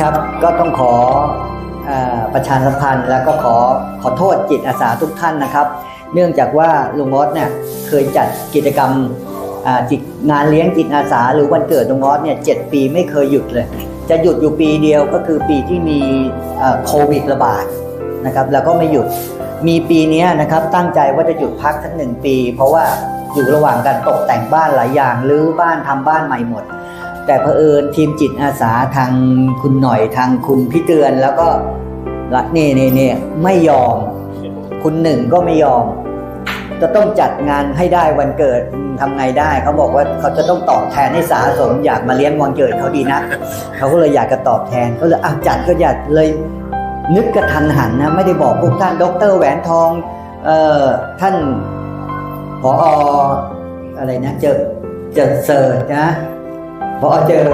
ครับก็ต้องขออประชาสัมพันธ์แล้วก็ขอขอโทษจิตอาสาทุกท่านนะครับ เนื่องจากว่าลุงออสเนี่ยเคยจัดกิจกรรมจิตงานเลี้ยงจิตอาสา หรือวันเกิดลุงออสเนี่ยเจ็ดปีไม่เคยหยุดเลย จะหยุดอยู่ปีเดียวก็คือปีที่มีโควิดระบาดนะครับแล้วก็ไม่หยุดมีปีนี้นะครับตั้งใจว่าจะหยุดพักทั้งหนึ่งปี เพราะว่าอยู่ระหว่างการตกแต่งบ้านหลายอย่างหรือบ้านทำบ้านใหม่หมด แต่เผอิญทีมจิตอาสาทางคุณหน่อยทางคุณพี่เตือนแล้วก็ละเน่เน่เน่ไม่ยอม คุณหนึ่งก็ไม่ยอม จะต้องจัดงานให้ได้วันเกิดอืมทำไงได้เขาบอกว่าเขาจะต้องตอบแทนให้สาสมอยากมาเลี้ยงวันเกิดเขาดีนะเขาก็เลยอยากจะตอบแทนก็เลยอจัดก็อยากเลยนึกกระทันหันนะไม่ได้บอกพวกท่านดรแหวนทองเอ่อท่านผออะไรนะเจอเจอเสิร์ชนะ พอเจอ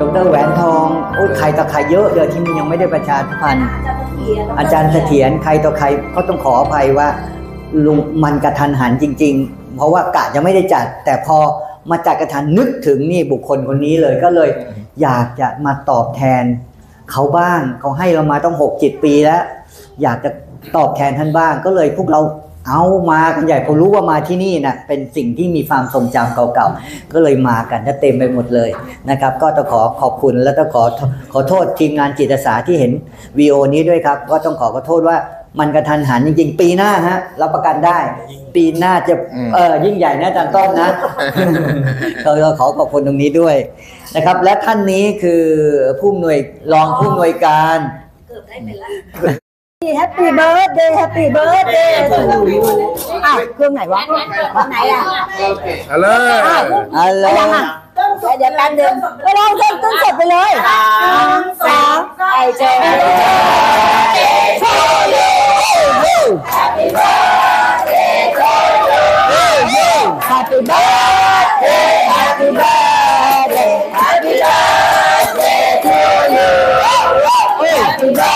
ดรแหวนทองโอ้ยใครต่อใครเยอะเลยที่นี่ยังไม่ได้ประชาสัมพันธ์ อาจารย์เสถียรใครต่อใครก็ต้องขออภัยว่าลุงมันกระทันหันจริง ๆ เพราะว่ากะจะไม่ได้จัด แต่พอมาจัดกระทันนึกถึงนี่บุคคลคนนี้เลยก็เลย อยากจะมาตอบแทน เขาบ้างเขาให้เรามาต้องหกจิตปีแล้ว อยากจะตอบแทนท่านบ้างก็เลยพวกเรา เอามากันใหญ่พอรู้ว่ามาที่นี่นะเป็นสิ่งที่มีความทรงจำเก่าๆ ก็เลยมากันถ้าเต็มไปหมดเลยนะครับ ก็ต้องขอขอบคุณและต้องขอขอโทษทีมงานจิตอาสาที่เห็นวีโอนี้ด้วยครับ ก็ต้องขอขอโทษว่ามันกระทันหันจริงๆ ปีหน้าฮะรับประกันได้ ปีหน้าจะอืมเออยิ่งใหญ่นะอาจารย์ต้อมนะเราเราขอขอบคุณตรงนี้ด้วยนะครับ และท่านนี้คือผู้อำนวยรองผู้อำนวยการเกือบได้เป็นละ แฮปปี้เบิร์ดเดย์แฮปปี้เบิร์ดเดย์อ้าวเครื่องไหนวะวันไหนอะเอาเลยอะไรยังอะเดี๋ยวแป๊บเดียวไปลองเต้นต้นเสร็จไปเลยสามสามไอเจแฮปปี้เบิร์ดเดย์แฮปปี้เบิร์ดเดย์แฮปปี้เบิร์ดเดย์ทูยูแฮปปี้เบิร์ดเดย์ทูยู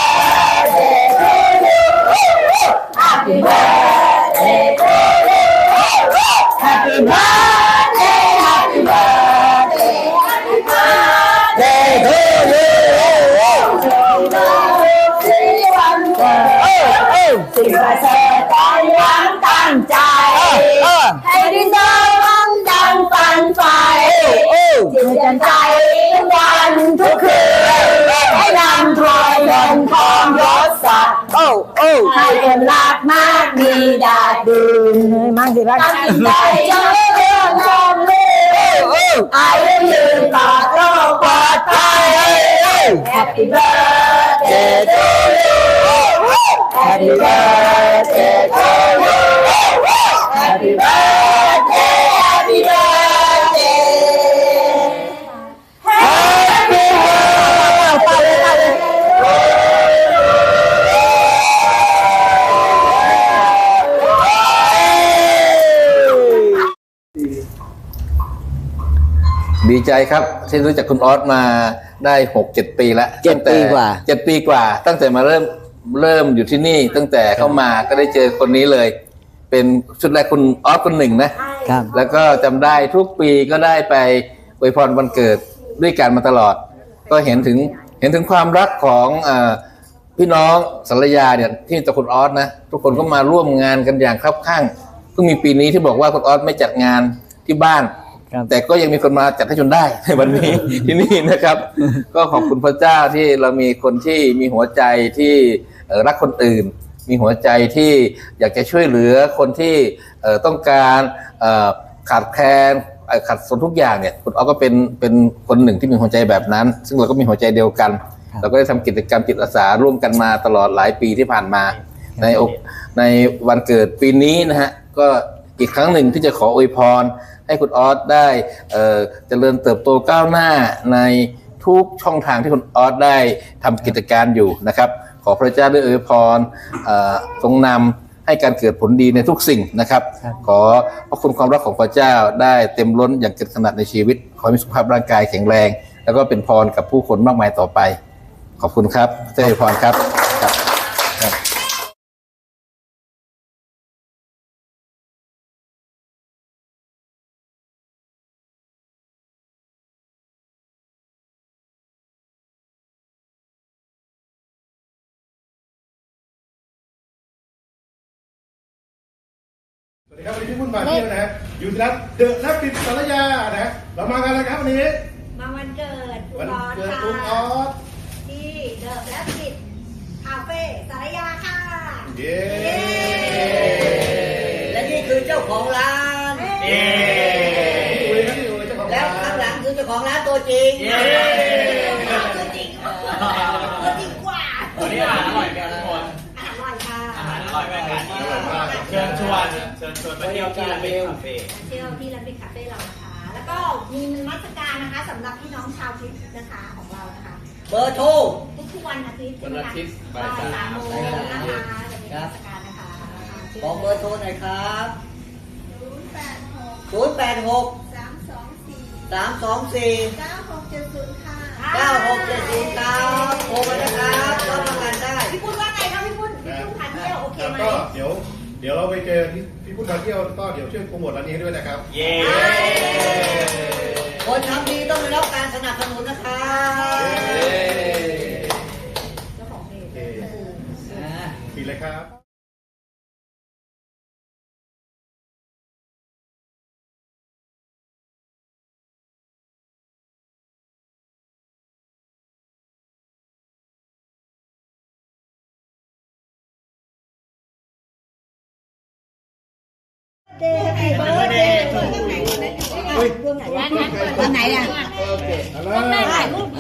แฮปปี้เบิร์ดเดย์ทูยูแฮปปี้เบิร์ดเดย์แฮปปี้เบิร์ดเดย์แฮปปี้เบิร์ดเดย์ทูยูสิ่งประเสริฐตั้งหวังตั้งใจ ให้ดินเดินวังดังฝันไฟจิตใจใจทุกวันทุกคืนให้นำถอยเงินทองยศศั oh. I am Happy. Happy. Happy happy. ดีใจครับ ที่รู้จักคุณออสมาได้หกเจ็ดปีแล้วเจ็ดตั้งแต่ปีกว่าเจ็ดปีกว่า ตั้งแต่มาเริ่มเริ่มอยู่ที่นี่ ตั้งแต่เข้ามาก็ได้เจอคนนี้เลย เป็นชุดแรกคุณออสคนหนึ่งนะครับ แล้วก็จำได้ทุกปีก็ได้ไปอวยพรวันเกิดด้วยกันมาตลอด ก็เห็นถึงเห็นถึงความรักของเออพี่น้องสารยาเนี่ยที่ตัวคุณออสนะทุกคนก็มาร่วมงานกันอย่างครับข้างเพิ่งมีปีนี้ที่บอกว่าคุณออสไม่จัดงานที่บ้านครับ แต่ก็ยังมีคนมาจัดให้จนได้ในวันนี้ที่นี่นะครับ ก็ขอบคุณพระเจ้าที่เรามีคนที่มีหัวใจที่เอ่อรักคนอื่น มีหัวใจที่อยากจะช่วยเหลือคนที่เอ่อต้องการเอ่อขาดแคลนเอ่อขัดสนทุกอย่างเนี่ยคุณอ๊อฟก็เป็นเป็นคนหนึ่งที่มีหัวใจแบบนั้น ซึ่งเราก็มีหัวใจเดียวกันครับเราก็ได้ทำกิจกรรมจิตอาสาร่วมกันมาตลอดหลายปีที่ผ่านมา ในโอกในวันเกิดปีนี้นะฮะก็ อีกครั้งหนึ่งที่จะขออวยพร ให้คุณออสได้เอ่อเจริญเติบโตก้าวหน้าในทุกช่องทางที่คุณออสได้ทำกิจการอยู่นะครับ ขอพระเจ้าได้อวยพรเอ่อทรงนำให้การเกิดผลดีในทุกสิ่งนะครับครับ ขอพระคุณความรักของพระเจ้าได้เต็มล้นอย่างเกิดขนาดในชีวิต ขอให้มีสุขภาพร่างกายแข็งแรง แล้วก็เป็นพรกับผู้คนมากมายต่อไป ขอบคุณครับเจ้าอวยพรครับครับ สวัสดีครับวันนี้พี่พุ่นมาเที่ยวนะฮะอยู่ที่ร้านเดอะนักปิดสารยานะฮะเรามากันแล้วครับวันนี้มาวันเกิดคุณวันออสเกิดค่ะคุณออสที่เดอะและปิดคาเฟ่สารยาค่ะเย้และนี่คือเจ้าของร้าน เย้พี่อุ๋ยครับพี่อุ๋ยเจ้าของแล้วร้าข้างหลันงคือเจ้าของร้านตัวจริงตัวจริงตัวจริงกว่าวันนี้อาหารอร่อยไหมทุกคนอร่อยค่ะอาหารอร่อยไหมกันเชิญชวน เชิญชวนมาเที่ยวที่ร้านเป็นคาเฟ่เที่ยวที่ร้านปิดคาเฟ่เรานะคะ แล้วก็มีมาตรการนะคะสำหรับพี่น้องชาวทิพย์นะคะของเรานะคะ เบอร์โทรทุกๆวันอาทิตย์วันอาทิตย์บ่าบ่ายยสาสามมโมงนะคะจะมีมาตรการนะคะบอกเบอร์โทรหน่อยครับศูนย์แปดหกสามสองสี่สามสองสี่เก้าหกเจ็ดศูนย์ค่ะเก้าหกเจ็ดศูนย์ครับโทรมานะครับรับประกันได้พี่ปุ้นว่าไงครับพี่ปุ้นพี่ปุ้นทานเที่ยวโอเคแล้วไหมก็เดี๋ยว เดี๋ยวเราไปเจอพี่พี่พุทธมาเที่ยวก็เดี๋ยวช่วยโปรโมทร้านนี้ให้ด้วยนะครับ เย้ เดย์แฮปปี้เบิร์ดเดย์วันไหนอะ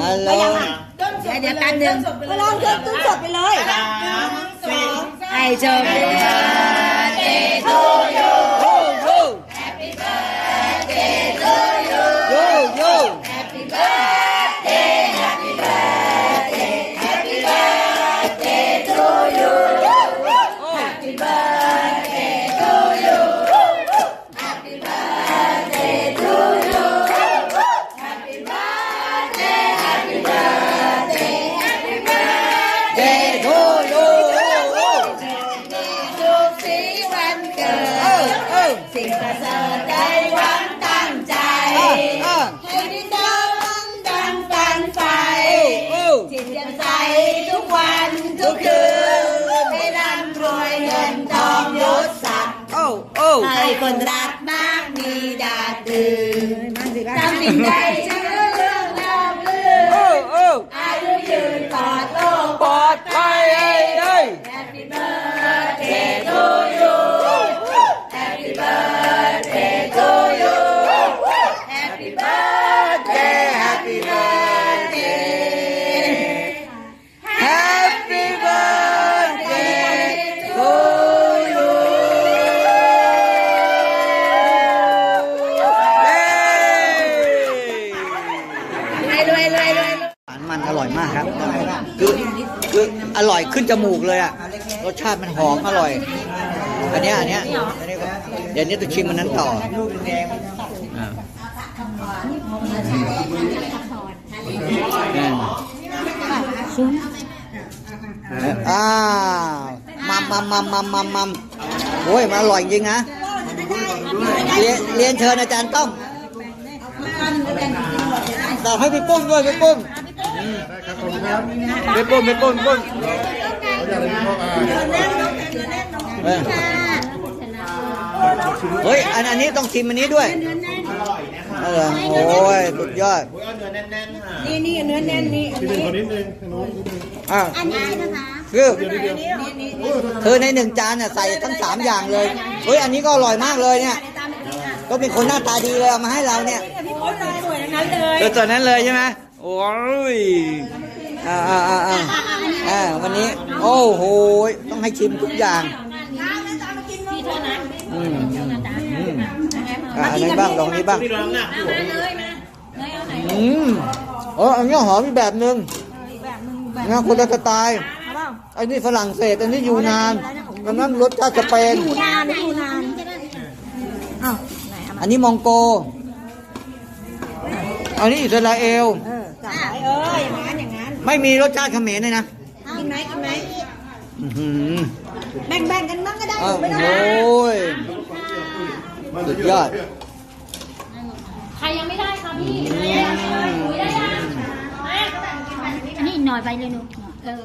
ฮัลโหลถ่ สิ่งประเสริฐได้หวังตั้งใจเออเออให้ได้เดินดังฝันไฟโอ้จิตยังใสทุกวันทุกคืนให้ร่ำรวยเงินทองยศศักดิ์โอ้โอ้ให้คนรักมากมีดาตื่นทำสิ่งใดชื่อเรื่องเล่าลือโอ้โอ้อายุยืนปลอดโลกปลอดภัยเอ้ยเอ้ย ร่อยขึ้นจมูกเลยอะรสชาติมันหอมอร่อย อันเนี้ยอันเนี้ยอันนี้ก็เดี๋ยวนี้ต้องชิมมันนั้นต่ออ่าอืมอ้าวมัมมัมมัมมัมมัมมัมโอ้ยมันอร่อยจริงนะเรียนเรียนเชิญอาจารย์ต้องตอบให้พี่ปุ้มด้วยพี่ปุ้มได้ครับขอบคุณ ครับพี่ปุ้มพี่ปุ้มพี่ปุ้มเขาอยากเลยพี่พ่ออ่าเออเฮ้ยอันอันนี้ต้องชิมอันนี้ด้วยเออโอ้ยสุดยอดนี่นี่เนื้อแน่นนี่พี่นึ่นนิดนึงน้นนิดนึงอะอันนี้นะคะคือเดี๋ยวนิดเดียวคือในหนึ่งจานน่ะใส่ทั้งสามอย่างเลยเฮ้ยอันนี้ก็อร่อยมากเลยเนี่ยก็เป็นคนหน้าตาดีเลยเอามาให้เราเนี่ยพี่โอ๊ตสวยนั้นเลยตัวตัวนั้นเลยใช่ไหมโอ้ย อ่าอ่าอ่าอ่าอ่าวันนี้ โอ้โหต้องให้ชิมทุกอย่างน้ำนะจ๊ะมากินพี่เท่านั้นอืมอืมอะอันนี้บ้างลองนี้บ้างพี่น้องหนักมาเลยมาเลยเอาไหนอืมเอออันนี้หอมอีกแบบหนึ่งแบบมึงแบบนะคนละสไตล์เอาเปล่าไอ้นี่ฝรั่งเศสอันนี้อยู่นานอันนั้นรสชาติสเปนอยู่นานอยู่นานอ้าวไหนเอามาอันนี้มองโก อันนี้อิสราเอล ไม่มีรสชาติเขมรเลยนะกินไหมกินไหมอื้อหือแบ่งๆกันบ้างก็ได้อ้าวไม่ต้องโอ้ยสุดยอด ใครยังไม่ได้คะพี่คุยได้ยังมานี่หน่อยไปเลยหนูเออ